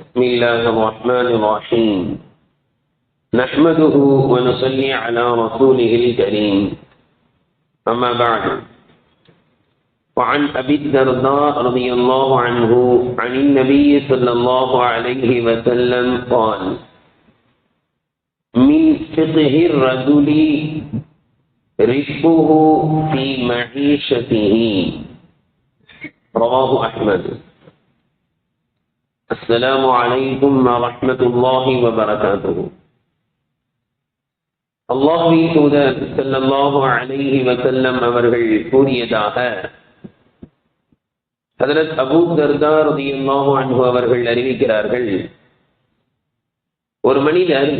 بسم الله الرحمن الرحيم. نحمده ونصلي على رسوله الكريم. أما بعد. وعن أبي الدرداء رضي الله عنه عن النبي صلى الله عليه وسلم قال من فقه الرجل رزقه في معيشته. رواه أحمد. السلام عليكم ورحمة الله وبركاته அல்லாஹுவின் தூதர் ஸல்லல்லாஹு அலைஹி வஸல்லம் அவர்கள் கூறியதாக ஹதரத் அபூ தர்தா ரலியல்லாஹு அன்ஹு அவர்கள் அறிவிக்கிறார்கள் ஒரு மனிதர்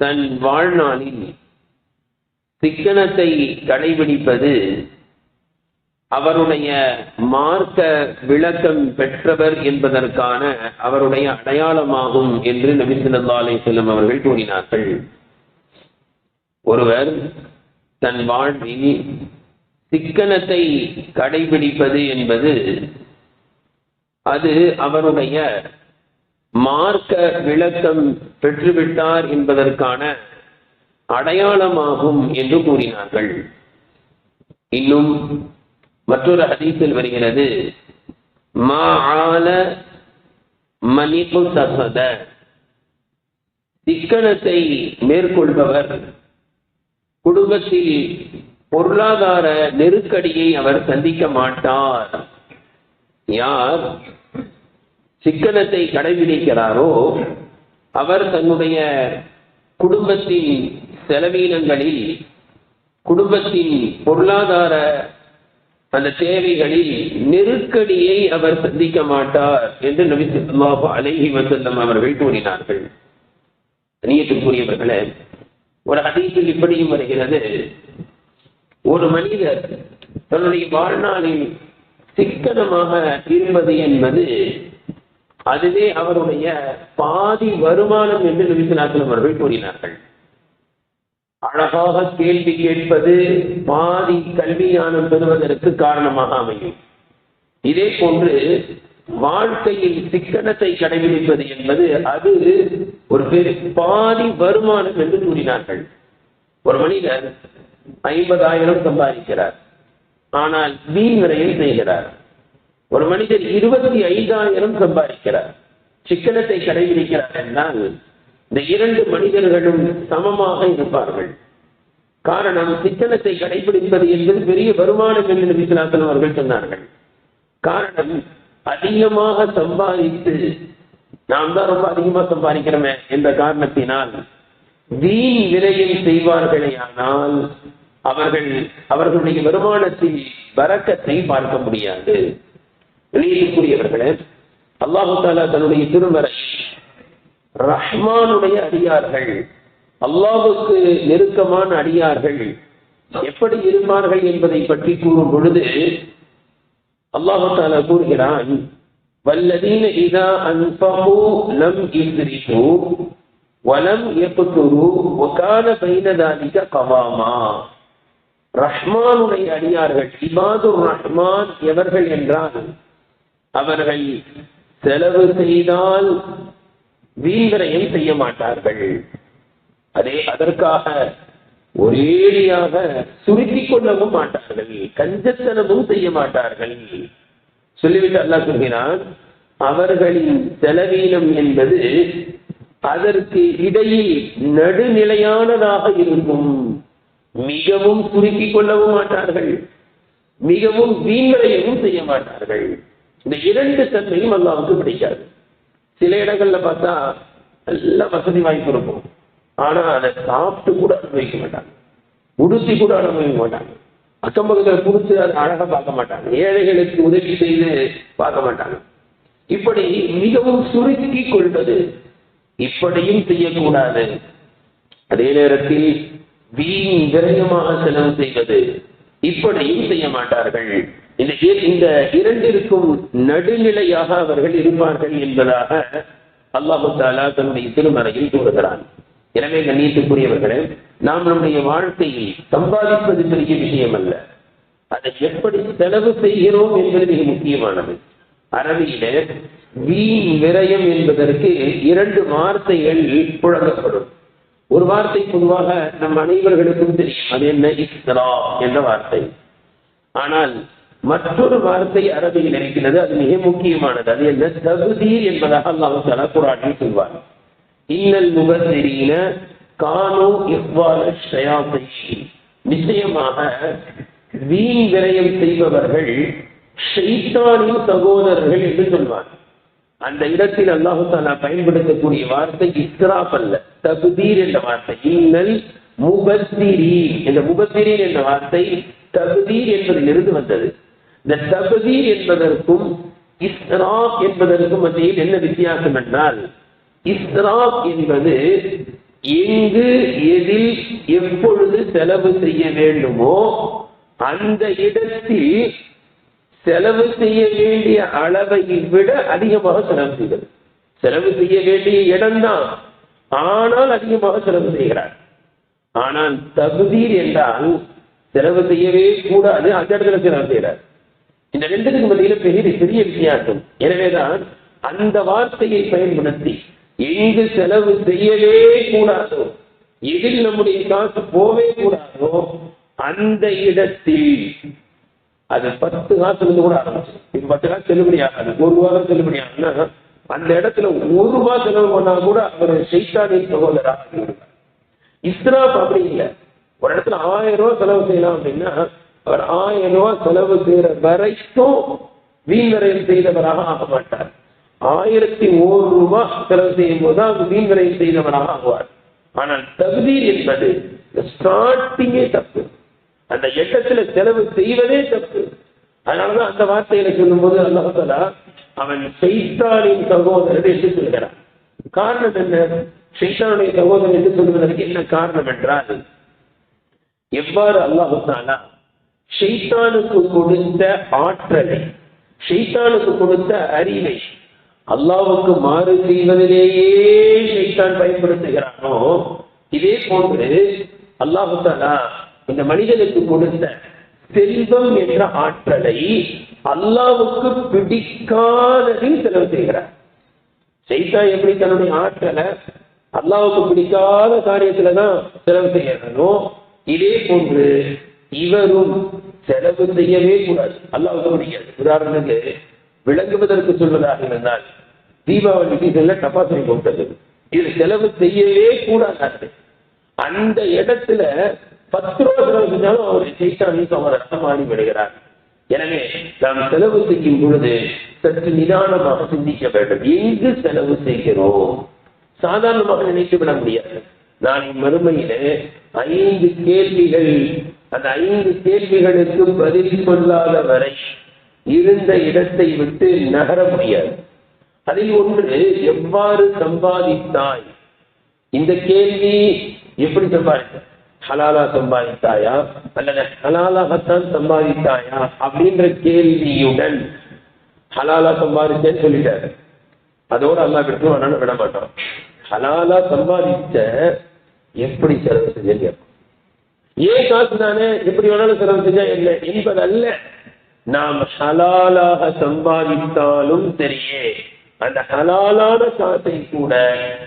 தன் வாழ்நாளில் சிக்கனத்தை கடைபிடிப்பது அவருடைய மார்க்க விளக்கம் பெற்றவர் என்பதற்கான அவருடைய அடையாளமாகும் என்று நபி ஸல்லல்லாஹு அவர்கள் கூறினார்கள். ஒருவர் தன் வாழ்வில் சிக்கனத்தை கடைபிடிப்பது என்பது அது அவருடைய மார்க்க விளக்கம் பெற்றுவிட்டார் என்பதற்கான அடையாளமாகும் என்று கூறினார்கள். இன்னும் மற்றொரு ஹதீஸில் வருகிறது. மா ஆல மணிப்பு தசத சிக்கனத்தை மேற்கொள்பவர். குடும்பத்தில் பொருளாதார நெருக்கடியை அவர் சந்திக்க மாட்டார். யார் சிக்கனத்தை கடைபிடிக்கிறாரோ அவர் தன்னுடைய குடும்பத்தின் செலவீனங்களில் குடும்பத்தின் பொருளாதார அந்த தேவைகளில் நெருக்கடியை அவர் சந்திக்க மாட்டார் என்று நபி ஸல்லல்லாஹு அலைஹி வசல்லம் அவர்கள் கூறினார்கள். நீயத்துக்குரியவர்களே ஒரு அதிகத்தில் இப்படியும் வருகிறது. ஒரு மனிதர் தன்னுடைய வாழ்நாளில் சிக்கனமாக இருப்பது என்பது அதுவே அவருடைய பாதி வருமானம் என்று நபிசுலாசலம் அவர்கள் கூறினார்கள். அழகாக கேள்வி கேட்பது பாதி கல்வி ஞானம் பெறுவதற்கு காரணமாக அமையும். இதே போன்று வாழ்க்கையில் சிக்கனத்தை கடைபிடிப்பது என்பது அது ஒரு பெரு பாதி வருமானம் என்று கூறினார்கள். ஒரு மனிதர் ஐம்பதாயிரம் சம்பாதிக்கிறார். ஆனால் வீண்முறையில் விரையில் செய்கிறார். ஒரு மனிதர் இருபத்தி ஐந்தாயிரம் சம்பாதிக்கிறார். சிக்கனத்தை கடைபிடிக்கிறார் என்றால் இந்த இரண்டு மனிதர்களும் சமமாக இருப்பார்கள். காரணம் சிக்கனத்தை கடைபிடிப்பது என்பது பெரிய வருமானம் என்று நபிசுலாசன் அவர்கள் சொன்னார்கள். காரணம் அதிகமாக சம்பாதித்து நாம் தான் ரொம்ப அதிகமா சம்பாதிக்கிறோமே என்ற காரணத்தினால் வீண் விலையில் செய்வார்களே ஆனால் அவர்கள் அவர்களுடைய வருமானத்தில் வரக்கத்தை பார்க்க முடியாது. வெளியேறக்கூடியவர்களே அல்லாஹு தாலா தன்னுடைய திருமறை ரஹ்மானுடைய அடியார்கள் அல்லாவுக்கு நெருக்கமான அடியார்கள் எப்படி இருப்பார்கள் என்பதை பற்றி கூறும் பொழுது அல்லாஹால கூறுகிறான் வல்லதீன இதா அன்பகு லம் இஸ்ரிஃபு வலம் எப்புத்துரு ஒகான பைனதாதிக கவாமா. ரஹ்மானுடைய அடியார்கள் இபாதுர் ரஹ்மான் எவர்கள் என்றால் அவர்கள் செலவு செய்தால் வீங்கரையும் செய்ய மாட்டார்கள். அதே அதற்காக ஒரேடியாக சுருக்கிக் கொள்ளவும் மாட்டார்கள். கஞ்சத்தனமும் செய்ய மாட்டார்கள். சொல்லிவிட்டு அல்லா சொல்கிறான் அவர்களின் செலவீனம் என்பது அதற்கு இடையில் நடுநிலையானதாக இருக்கும். மிகவும் சுருக்கிக் கொள்ளவும் மாட்டார்கள். மிகவும் வீண்விரையவும் செய்ய மாட்டார்கள். இந்த இரண்டு தன்மையும் அல்லாவுக்கு பிடிக்காது. சில இடங்கள்ல பார்த்தா எல்லாம் வசதி வாய்ப்பு இருக்கும். ஆனா அதை சாப்பிட்டு கூட அனுபவிக்க மாட்டாங்க. உடுத்தி கூட அனுபவிக்க மாட்டாங்க. அக்கம் பக்கத்தில் கொடுத்து அதை அழகா பார்க்க மாட்டாங்க. ஏழைகளுக்கு உதவி செய்து பார்க்க மாட்டாங்க. இப்படி மிகவும் சுருக்கி கொள்வது இப்படியும் செய்யக்கூடாது. அதே நேரத்தில் வீண் விரயமாக செலவு செய்வது இப்படியும் செய்ய மாட்டார்கள். இந்த இந்த இரண்டிற்கும் நடுநிலையாக அவர்கள் இருப்பார்கள் என்பதாக அல்லாஹு தாலா தன்னுடைய திருமறையில் கூறுகிறான். எனவே கண்ணியத்துக்குரியவர்களே நாம் நம்முடைய வாழ்க்கையில் சம்பாதிப்பது பெரிய விஷயம் அல்ல அதை எப்படி செலவு செய்கிறோம் என்பது மிக முக்கியமானது. அரபியிலே வீண் விரயம் என்பதற்கு இரண்டு வார்த்தைகள் புழங்கப்படும். ஒரு வார்த்தை பொதுவாக நம் அனைவர்களுக்கும் தெரியும். அது என்ன? இஸ்ரா என்ற வார்த்தை. ஆனால் மற்றொரு வார்த்தை அரபியில் இருக்கிறது. அது மிக முக்கியமானது. அது என்ன? தகுதீர் என்பதாக அல்லாஹு தலா குரானில் சொல்வார் இன்னல் முகத்திரீன கானோ இவ்வாறு நிச்சயமாக வீண் விரயம் செய்பவர்கள் ஷைத்தானின் சகோதரர்கள் என்று சொல்வார் அந்த இடத்தில் அல்லாஹு தாலா பயன்படுத்தக்கூடிய வார்த்தை இஸ்ராப் அல்ல. தகுதீர் என்ற வார்த்தை. இன்னல் முபத்திரி என்ற முபத்திரீன் என்ற வார்த்தை தகுதீர் என்பதிலிருந்து வந்தது. இந்த தகுதீர் என்பதற்கும் இஸ்ராப் என்பதற்கும் மத்தியில் என்ன வித்தியாசம் என்றால் இஸ்ராப் என்பது எங்கு எதில் எப்பொழுது செலவு செய்ய வேண்டுமோ அந்த இடத்தில் செலவு செய்ய வேண்டிய அளவை விட அதிகமாக செலவு செய்தது செலவு செய்ய வேண்டிய இடம்தான். ஆனால் அதிகமாக செலவு செய்கிறார். ஆனால் தகுதீர் என்றால் செலவு செய்யவே கூடாது. அந்த இடத்துல செலவு செய்கிறார். இந்த ரெண்டுக்கு மத்தியில பெரிய பெரிய வித்தியாசம். எனவேதான் அந்த வார்த்தையை பயன்படுத்தி எங்கு செலவு செய்யவே கூடாதோ எதில் நம்முடைய காசு போவே கூடாதோ அந்த இடத்தில் அது பத்து காசுல இருந்து கூட ஆரம்பிச்சு. இது பத்து காசு செல்லுபடி ஆகாது. ஒரு ரூபா தான் செல்லுபடி ஆகுனா அந்த இடத்துல ஒரு ரூபா செலவு பண்ணா கூட அவர் சைத்தானின் சகோதராக இஸ்ராப் அப்படி இல்லை. ஒரு இடத்துல ஆயிரம் ரூபாய் செலவு செய்யலாம் அப்படின்னா அவர் ஆயிரம் ரூபாய் செலவு செய்யற வரைக்கும் வீண் செய்தவராக ஆக மாட்டார். ஆயிரத்தி ஒரு ரூபாய் செலவு செய்யும் போது அது வீண் செய்தவராக ஆகுவார் ஆனால் தகுதீர் என்பது ஸ்டார்டிங்கே தப்பு. அந்த எட்டத்துல செலவு செய்வதே தப்பு. அதனாலதான் அந்த வார்த்தையில சொல்லும்போது அல்லாஹாலா அவன் சைத்தானின் சகோதரன் என்று சொல்கிறான் காரணம் என்ன? சைத்தானுடைய சகோதரன் என்று சொல்வதற்கு என்ன காரணம் என்றால் எவ்வாறு அல்லாஹாலா ஷைத்தானுக்கு கொடுத்த ஆற்றலை ஷைத்தானுக்கு கொடுத்த அறிவை அல்லாவுக்கு மாறு செய்வதிலேயே ஷைத்தான் பயன்படுத்துகிறானோ இதே போன்று அல்லாஹாலா இந்த மனிதனுக்கு கொடுத்த செல்வம் என்ற ஆற்றலை அல்லாவுக்கு பிடிக்காததில் செலவு செய்கிறார். செய்தா எப்படி தன்னுடைய ஆற்றலை அல்லாவுக்கு பிடிக்காத காரியத்துல தான் செலவு செய்யறனோ இதே போன்று இவரும் செலவு செய்யவே கூடாது. அல்லாவுக்கு பிடிக்காது உதாரணத்துக்கு விளங்குவதற்கு சொல்வதாக இருந்தால் தீபாவளி சீசன்ல டப்பாசனை போட்டது. இது செலவு செய்யவே கூடாது அந்த இடத்துல பத்து ரூபா செலவு செஞ்சாலும் அவரை சைத்தானின் அவர் மாறி விடுகிறார். எனவே நாம் செலவு செய்யும் பொழுது சற்று நிதானமாக சிந்திக்க வேண்டும். எங்கு செலவு செய்கிறோம்? சாதாரணமாக நினைத்து விட முடியாது. நான் மறுமையில ஐந்து கேள்விகள் அந்த ஐந்து கேள்விகளுக்கு பதில் சொல்லாத வரை இருந்த இடத்தை விட்டு நகர முடியாது. அதில் ஒன்று எவ்வாறு சம்பாதித்தாய்? இந்த கேள்வி எப்படி சம்பாதித்த ஹலாலா சம்பாதித்தாயா? அல்லது ஹலாலாகத்தான் சம்பாதித்தாயா? அப்படின்ற கேள்வியுடன் ஹலாலா சம்பாதிச்சேன்னு சொல்லிட்டாரு. அதோட அல்லா விட்டு விட மாட்டோம். ஹலாலா சம்பாதிச்ச எப்படி செலவு செஞ்சேன்னு ஏன் காசு தானே எப்படி வேணாலும் செலவு செஞ்சா என்ன? என்பதல்ல நாம் ஹலாலாக சம்பாதித்தாலும் சரியே. அந்த ஹலாலான காசை கூட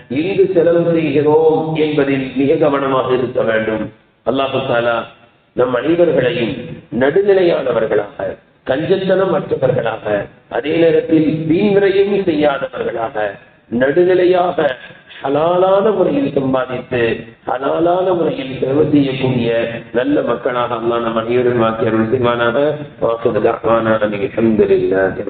எங்கு செலவு செய்கிறோம் என்பதில் மிக கவனமாக இருக்க வேண்டும். அல்லாஹு தாலா நம் அனைவர்களையும் நடுநிலையானவர்களாக கஞ்சத்தனம் அற்றவர்களாக அதே நேரத்தில் வீண்வரையும் செய்யாதவர்களாக நடுநிலையாக ஹலாலான முறையில் சம்பாதித்து ஹலாலான முறையில் செலவு செய்யக்கூடிய நல்ல மக்களாக அல்லா நம் அனைவரும் வாக்கியர்கள் செய்வானாக. வாக்குதலான மிக சந்தரில்லாத